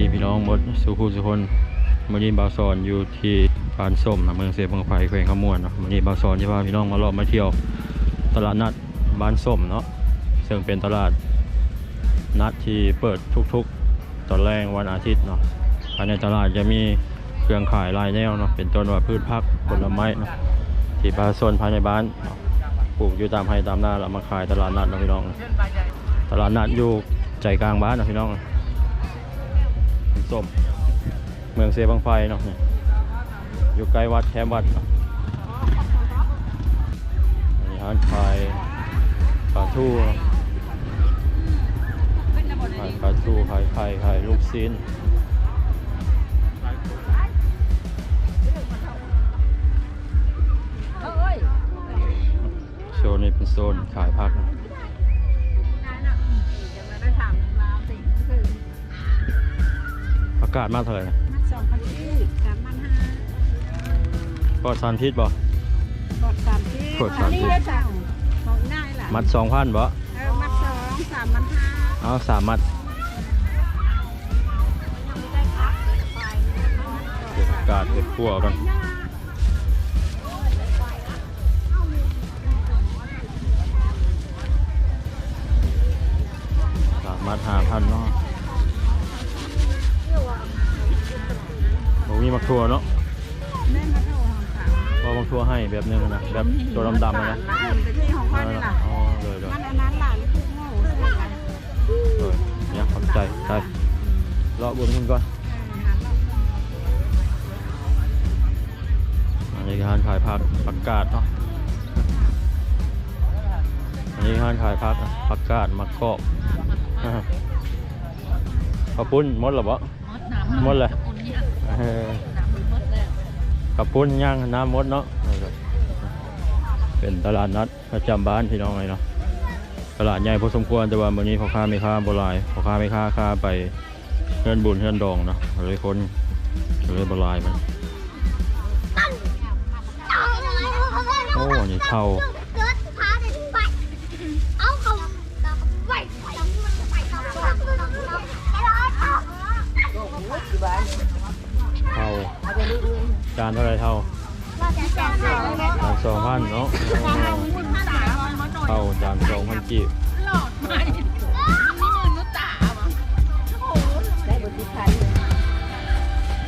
ดีพี่น้องหมดสุภูสุคนมื่อนี้บาซอนอยู่ที่ปานส้มนะเมืองเซเมืองไฟแขวงขมวนเนาะมื่อนี้บาซอนจะพาพี่น้องมาเลาะมาเที่ยว ตลาดนัดบ้านส้มเนาะซึ่งเป็นตลาดนัดที่เปิดทุกๆ ตอนแรกวันอาทิตย์เนาะภายในตลาดจะมีเครื่องขายลายแนวเนาะเป็นต้นว่าพืชผักผลไม้เนาะที่ประชาชนภายในบ้านปลูกอยู่ตามไร่ตามนาแล้วมาขายตลาดนัดนะพี่น้อง ตลาดนัดอยู่ใจกลางบ้านนะพี่น้อง ส้ม เมืองเซบังไฟเนาะอยู่ใกล้วัดแคมวัดเนาะอันนี้ร้านขายปลาทูขายปลาทูขายไข่ขายลูกชิ้นโซนนี้เป็นโซนขายผักนะ อากาศมากเท่าไหร่นะปลอดสารพิษบ่ กดสามสิบมัดสองพันบ่มัดสองสามมันห้าเอาสามมัดเก็บอากาศเก็บขั่วกันสามมัดห้าพันเนาะ มีมักทั่วเนาะแม่มาเท่าของสามพอมักทั่วให้แบบนึงนะแบบตัวดำๆอะนะแต่ที่ของพ่อนี่ล่ะอ๋อเลยเลยมันอันนั้นหลานลูกโง่ใช่ไหมเออเนี่ยขอบใจใช่รอบุญคุณก่อนอันนี้ร้านขายผักผักกาดเนาะอันนี้ร้านขายผักอะผักกาดมะกอกอ่าขอบปุ้นหมดหรอบ่หมดเลย เออขอบปุ้นย่างน้ำมดเนาะเป็นตลาดนัดประจำบ้านพี่น้องเลยเนาะตลาดใหญ่พอสมควรแต่ว่าวันนี้พ่อค้าไม่ค้าโบหลายพ่อค้าไม่ค้าค้าไปเฮือนบุญเฮือนดองเนาะเลยคนเลยโบหลายมันโอ้นี่เท่าานเท่าไรเท่าจานสองพันเนาะเท่าจานสองพันกีบ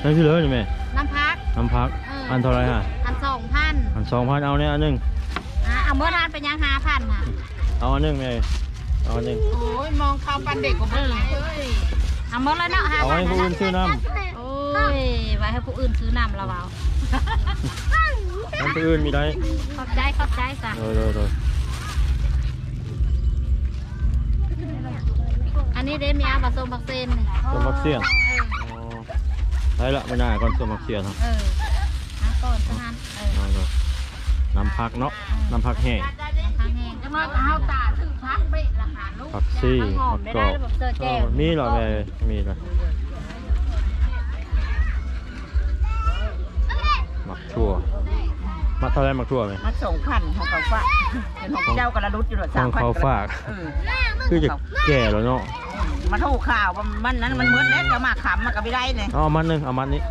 ได้ที่เหลือนี่แม่น้ำพักน้ำพักเอออัอันเท่าไรฮะ อันสองพันอันสองพันเอาเนี่ยอันหนึ่งอะเอาเมื่อทานเป็นยังห้าพันอะเอาอันหนึ่งแม่เอาอันหนึ่งโอ้ยมองเขาปันเด็กกว่าเมื่อไรเอาเมื่อไรเนาะห้าเอาพันให้ผู้อื่นซื้อน้โอ้ ยไว้ให้ผู้อื่นซื้อนำเราเอาำน้ำผู้อื่นมีได้ขอบใจขอบใจจ้ะโดยโดยโดยอันนี้เด้มีอาผสมบักเซนนี่ส้มมักเสียงอ๋อได้ละไม่น่าก่อนส้มมักเสียงครับเออน้ำก่อนทหารเออเอาเลยน้ำพักเนาะน้ำพักแห้งทางแห้งจังว่าเฮาตาถือพักเบะราคาลูกผักซี่หอมผักได้กรได้อบแบบเจอแก้วมีเหรอแม่มีเหรอ เท่าไรหมักทั่วไหมมัดสองพันของเขาฝากเป็นของเจ้ากระดุดอยู่หรอขสาอมงพันเขาฝากเออคือจะแก่แล้วเนาะมาโทรข่าวว่ามันนั้นมันเหมือนแล้วจะมาขำมากับไม่ได้เลยเอามันหนึ่งเอามันนี้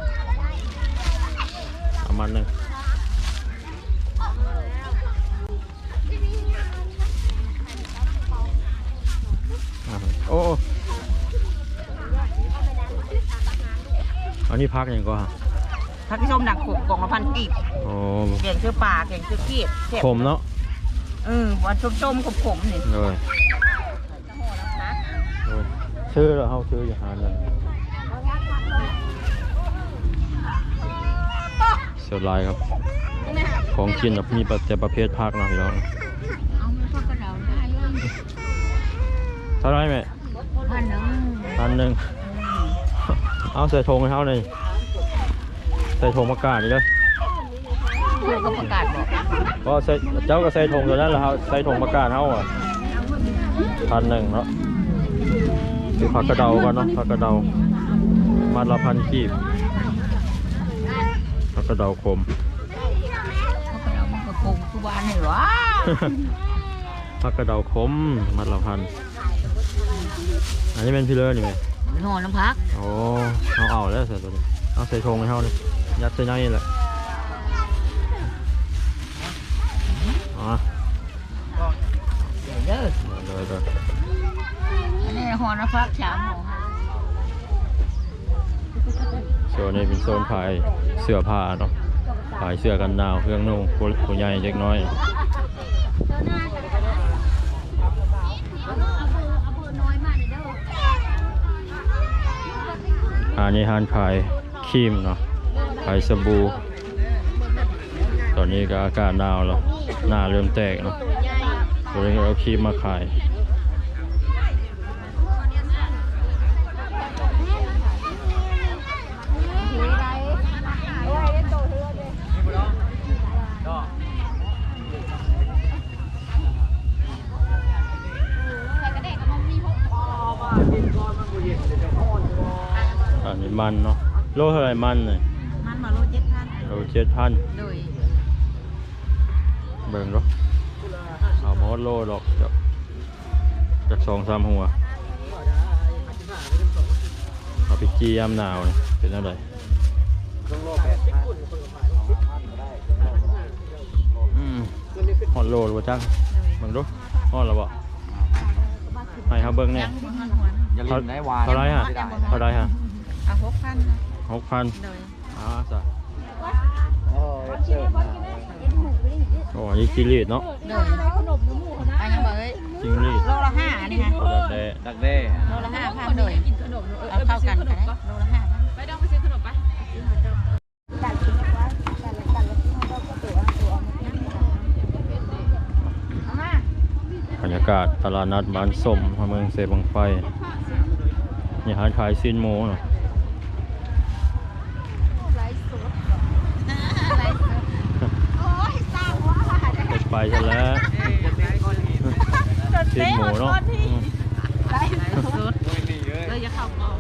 เอามันหนึ่งอะโอ้โอ้อันนี้พักอย่างก็ฮะ พักที่ชมดังขบกล่องละพันกีบโอ้เก่งคือป่าเก่งคือกีบแซ่บผมเนาะเออวันชมๆขมขมๆนี่เลยเลยชื่อเหรอเขาชื่ออย่าหาเลยเสียดายครับ ของกินแบบมีแต่ประเภทพักเนาะพี่น้องเอาเงินพวกกระเดาได้เลยเท่าไหรแม่พันหนึ่งพันหนึ่งเอาใส่ธงให้เขาเลย ใส่ธงประกาศนี่เลยเพื่อก็ประกาศบอกก็ใส่เจ้าก็ใส่ธงตัวนั้นแหละครับใส่ธงประกาศเขาอะพันหนึ่งเนาะคือผักกระเดากันเนาะผักกระเดามาละพันกีบผักกระเดาคมพวกเรามันก็คงทุกวันนี่หรอผักกระเดาคมมัดละพัน อันนี้เป็นพี่เลิศนี่ไหมเห่อน้ำพัก โอ้เอาเอาแล้วใส่ตัวนี้ เอาใส่ธงให้เขาเลยยัดใส่ในนี่แหละอ๋อเด้อเลยเลยอันนี้ห่อน้ำพักสามห่อโซนนี้เป็นโซนขายเสื้อผ้าเนาะขายเสื้อกันหนาวเครื่องนุ่งผู้ผู้ใหญ่เล็กน้อยอันนี้ห้านขาย ครีมเนาะขายสบู่ตอนนี้ก็อากาศหนาวแล้วหน้าเริ่มแตกเนาะตัวนี้เอาครีมมาขายอันนี้มันเนาะ โลเท่าไหร่มันเลยมันมาโลเจ็ดพันโลเจ็ดพันโดยเบิ่งเนาะเอาหมดโลดอกจากจากสองสามหัวเอาไปจี้ยามหนาวนี่เป็นอะไรอืมฮอดโลดบ่จังเบิ่งดูฮอดแล้วบ่ให้เฮาเบิ่งแน่ยังบ่ทันหัวอย่าลืมได้วานเท่าไหรฮะเท่าไหรฮะเอาหกพันนะ หกพันโดยอ่าจ้ะโอ้ยเชิญมาโอ้ยจิงหรีดเนาะโดยอันยังบอกเอ้ยจิงหรีดโลละห้านี่ฮะแบบแดดักเด้โลละห้าพันโดยเอาเข้ากันกันได้โลละห้าพันไปดองไปซื้อขนมไปบรรยากาศตลาดนัดบ้านส้มเมืองเซบังไฟนี่ร้านขายซินโมเนาะเด็ด ไปซะแล้วซินโมเนาะอืมเลยอย่าเข้าก่อน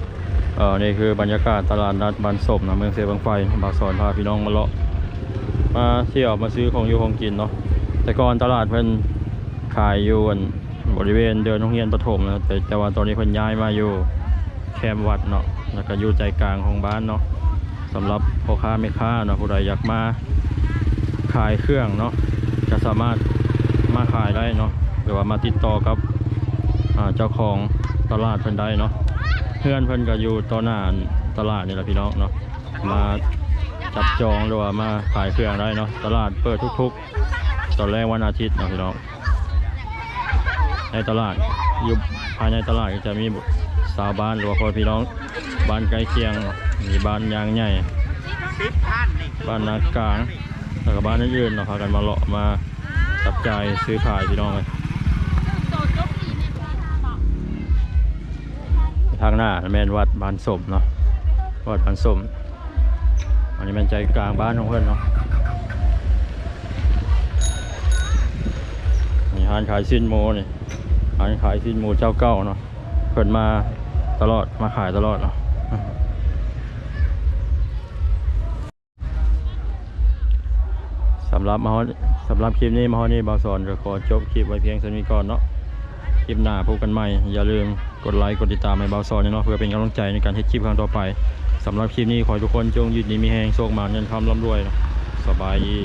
เออนี่คือบรรยากาศตลาดนัดบ้านส้มนะเมืองเซบังไฟบาสอนพาพี่น้องมาเลาะมาเที่ยวมาซื้อของอยู่ของกินเนาะแต่ก่อนตลาดเพิ่นขายอยู่อันบริเวณเดินโรงเรียนประถมนะแต่แต่ว่าตอนนี้เพิ่นย้ายมาอยู่แคมป์วัดเนาะแล้วก็อยู่ใจกลางของบ้านเนาะสำหรับพ่อค้าแม่ค้าเนาะผู้ใดอยากมาขายเครื่องเนาะ จะสามารถมาขายได้เนาะหรือว่ามาติดต่อกับเจ้าของตลาดเพิ่นได้เนาะเพื่อนเพิ่นก็อยู่ต่อหน้าตลาดนี่แหละพี่น้องเนาะมาจับจองหรือว่ามาขายเครื่องได้เนาะตลาดเปิดทุกๆ ตอนแรกวันอาทิตย์เนาะพี่น้องในตลาดอยู่ภายในตลาดก็จะมีสาวบ้านหรือว่าคนพี่น้องบ้านใกล้เคียงมีบ้านยางใหญ่บ้านนากลาง แล้วก็บ้านอื่นๆเนาะพากันมาเลาะมาจับจ่ายซื้อขายพี่น้องเลยทางหน้าแมนวัดบ้านสมเนาะวัดบ้านสมอันนี้เป็นใจกลางบ้านของเพื่อนเนาะนี่ร้านขายสิ้นโมนี่ร้านขายสิ้นโมเจ้าเก้าเนาะเพิ่นมาตลอดมาขายตลอดเนาะ สำหรับมาฮอนสำหรับคลิปนี้มาฮอนนี่บาวสอนจะขอจบคลิปไว้เพียงเท่านี้ก่อนเนาะคลิปหน้าพบกันใหม่ อย่าลืมกดไลค์กดติดตามให้บาซอนเนาะเพื่อเป็นกำลังใจในการเฮ็ดคลิปครั้งต่อไปสำหรับคลิปนี้ขอทุกคนจงยืดดีมีแหงโชคมาเงินคำร่ำรวยเนาะสบายดี